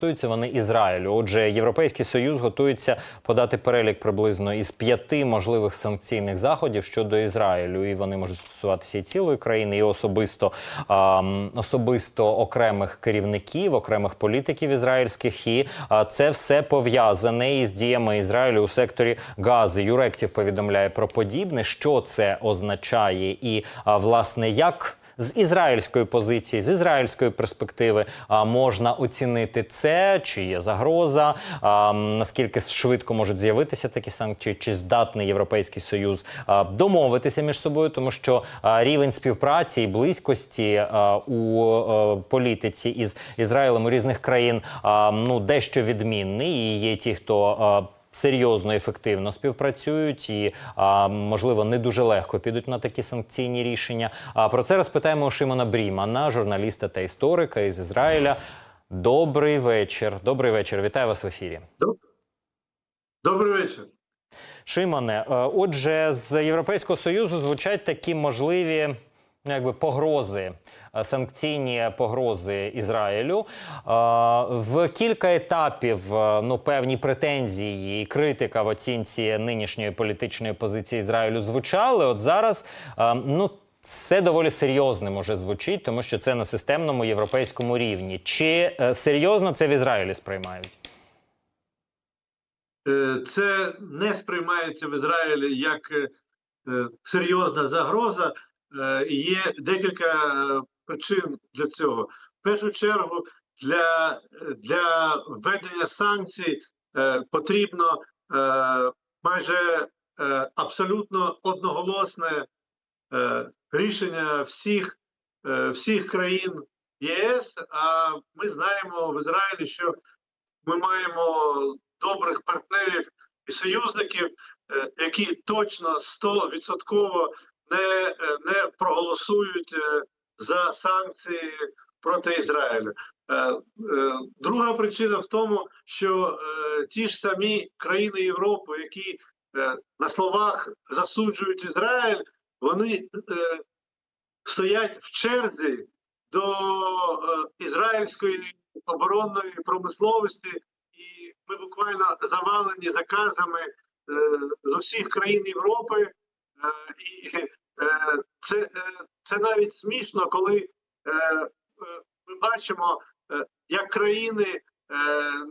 Стосуються вони Ізраїлю. Отже, Європейський Союз готується подати перелік приблизно із п'яти можливих санкційних заходів щодо Ізраїлю, і вони можуть стосуватися і цілої країни, і особисто а, м, особисто окремих керівників, окремих політиків ізраїльських. І а, це все пов'язане із діями Ізраїлю у секторі Гази. Юректів повідомляє про подібне, що це означає, і а, власне як з ізраїльської позиції, з ізраїльської перспективи можна оцінити це, чи є загроза, наскільки швидко можуть з'явитися такі санкції, чи здатний Європейський Союз домовитися між собою, тому що рівень співпраці і близькості у політиці із Ізраїлем у різних країн ну дещо відмінний. І є ті, хто серйозно ефективно співпрацюють і а, можливо не дуже легко підуть на такі санкційні рішення. А про це розпитаємо у Шимона Брімана, журналіста та історика із Ізраїля. Добрий вечір. Добрий вечір. Вітаю вас в ефірі. Добрий вечір. Шимоне, е, отже, з Європейського союзу звучать такі можливі. Ну, Якби погрози, е, санкційні погрози Ізраїлю Е, в кілька етапів е, ну певні претензії і критика в оцінці нинішньої політичної позиції Ізраїлю звучали. От зараз ну. Це доволі серйозним уже звучить, тому що це на системному європейському рівні. Чи серйозно це в Ізраїлі сприймають? Це не сприймається в Ізраїлі як серйозна загроза. Е, Є декілька е, причин для цього. В першу чергу, для, для введення санкцій е, потрібно майже абсолютно одноголосне рішення всіх, всіх країн ЄС. А ми знаємо в Ізраїлі, що ми маємо добрих партнерів і союзників, які точно 100% не, не проголосують е, за санкції проти Ізраїля. Е, е, Друга причина в тому, що ті ж самі країни Європи, які на словах засуджують Ізраїль, вони стоять в черзі до ізраїльської оборонної промисловості, і ми буквально завалені заказами з усіх країн Європи. І це, е, це навіть смішно, коли е, е, ми бачимо, е, як країни е,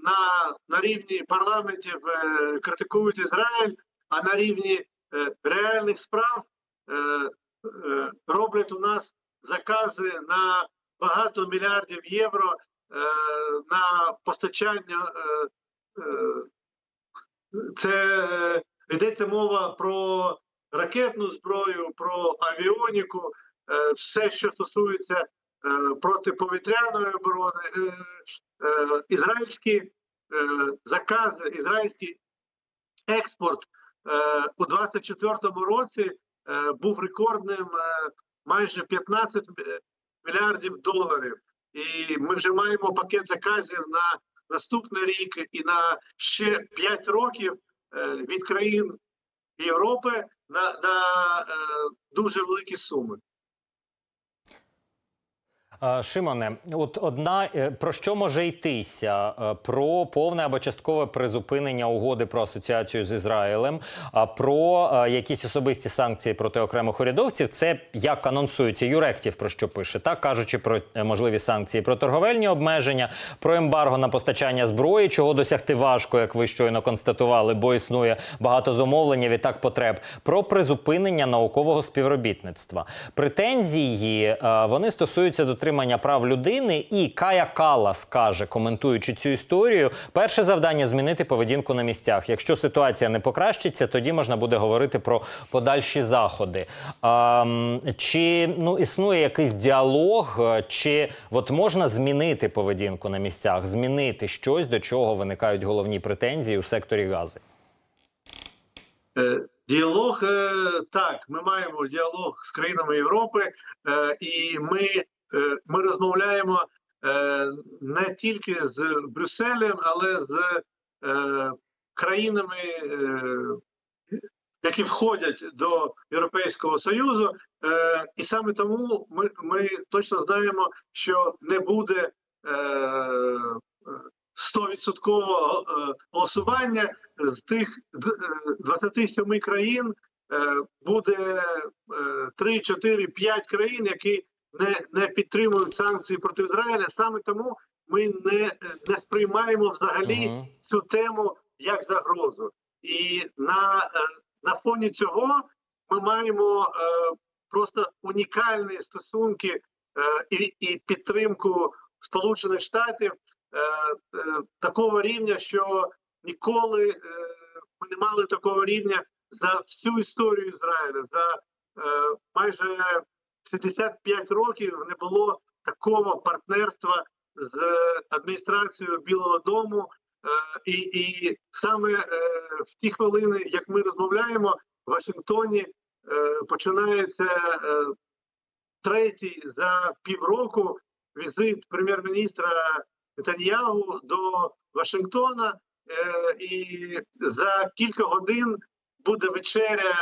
на, на рівні парламентів е, критикують Ізраїль, а на рівні е, реальних справ е, е, роблять у нас закази на багато мільярдів євро е, на постачання. Е, е, це е, йдеться мова про ракетну зброю, про авіоніку, е, все, що стосується е, протиповітряної оборони, е, ізраїльські закази, ізраїльський експорт у 24-му році був рекордним майже 15 мільярдів доларів. І ми вже маємо пакет заказів на наступний рік і на ще 5 років від країн Європи на, на е, дуже великі суми. Шимоне, от одна е, про що може йтися? Е, Про повне або часткове призупинення угоди про асоціацію з Ізраїлем, а про е, якісь особисті санкції проти окремих урядовців. Це як анонсується Юректів про що пише, так кажучи про можливі санкції, про торговельні обмеження, про ембарго на постачання зброї, чого досягти важко, як ви щойно констатували, бо існує багато замовлення, відтак потреб, про призупинення наукового співробітництва. Претензії вони стосуються дотримання прав людини. І Кая Калас каже, коментуючи цю історію, перше завдання змінити поведінку на місцях. Якщо ситуація не покращиться, тоді можна буде говорити про подальші заходи. А, чи ну існує якийсь діалог, е, чи от можна змінити поведінку на місцях, змінити щось, до чого виникають головні претензії у секторі гази? Е, Діалог е, так, ми маємо діалог з країнами Європи, і ми, ми розмовляємо е, не тільки з Брюсселем, але з е, країнами, е, які входять до Європейського Союзу. Е, І саме тому ми, ми точно знаємо, що не буде е, 100% е, голосування з тих д- е, 27 країн е, буде е, 3, 4, 5 країн, які не, не підтримують санкції проти Ізраїля. Саме тому ми не, не сприймаємо взагалі Мгм. цю тему як загрозу. І на, е, на фоні цього ми маємо е, просто унікальні стосунки е, і, і підтримку Сполучених Штатів е, е, такого рівня, що ніколи е, ми не мали такого рівня за всю історію Ізраїля. За е, майже 75 років не було такого партнерства з адміністрацією Білого Дому. Е, і, і саме е, в ті хвилини, як ми розмовляємо, в Вашингтоні е, починається е, третій за півроку візит прем'єр-міністра Нетаньягу до Вашингтона, е, і за кілька годин буде вечеря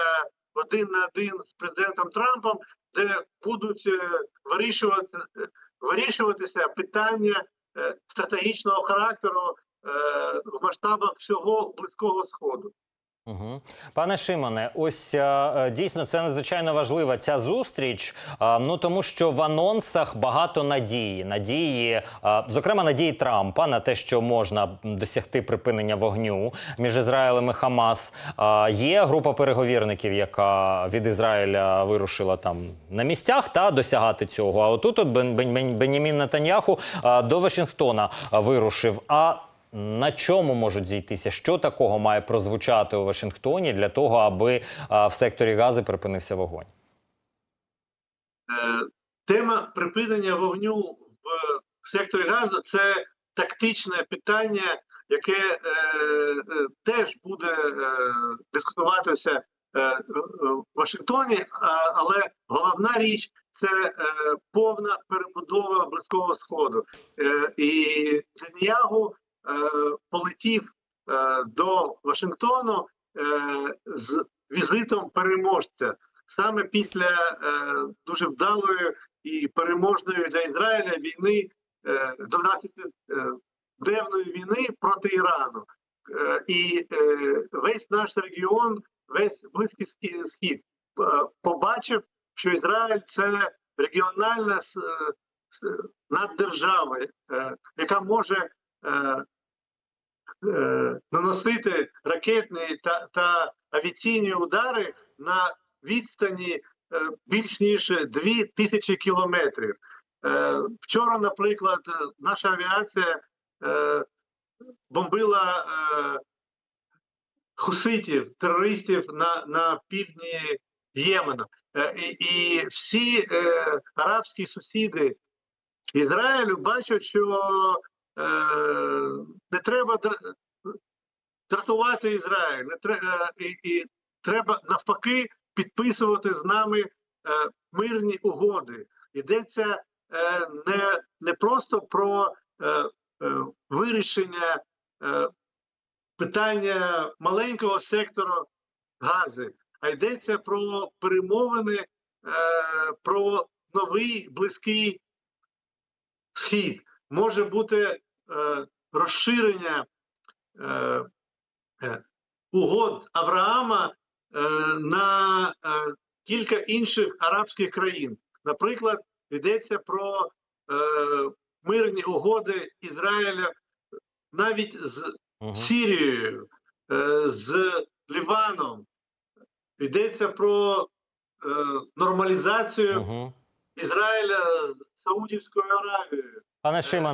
один на один з президентом Трампом, де будуть е, вирішувати, вирішуватися питання е, стратегічного характеру е, в масштабах всього близького сходу. Угу. Пане Шимоне, ось е, е, дійсно це надзвичайно важлива ця зустріч. е, ну тому що в анонсах багато надії, надії, зокрема надії Трампа на те, що можна досягти припинення вогню між Ізраїлем і Хамас. Є група переговірників, яка від Ізраїля вирушила там на місцях та досягати цього. А отут от Бен, Бен, Бен, Бенімін Натаньяху до Вашингтона вирушив. А на чому можуть зійтися? Що такого має прозвучати у Вашингтоні для того, аби в секторі Гази припинився вогонь? Е, Тема припинення вогню в секторі газу це тактичне питання, яке е, е, теж буде дискутуватися в Вашингтоні, але головна річ це повна перебудова близького сходу. Е, і Нетаньягу е, полетів е, до Вашингтону е, з візитом переможця саме після е, дуже вдалої і переможної для Ізраїля війни е, 12 е, денної війни проти Ірану. Е, і е, весь наш регіон, весь близький схід е, побачив, що Ізраїль це регіональна наддержава, е, яка може е, е, наносити ракетні та, та авіаційні удари на відстані е, більш ніж дві тисячі кілометрів. Е, Вчора, наприклад, е, наша авіація е, бомбила е, хуситів, терористів на, на півдні Ємена. Е, І, і всі е, арабські сусіди Ізраїлю бачать, що е, не треба дратувати Ізраїль, не треба, і, і треба навпаки підписувати з нами е, мирні угоди. Йдеться е, не, не просто про е, е, вирішення е, питання маленького сектору гази, а йдеться про перемовини, е, про новий близький схід. Може бути е, розширення е, е, угод Авраама е, на е, кілька інших арабських країн. Наприклад, йдеться про е, мирні угоди Ізраїля навіть з. Сірією, е, з Ліваном. Йдеться про е, нормалізацію. Ізраїля з Саудівською Аравією. Пане Шимоне,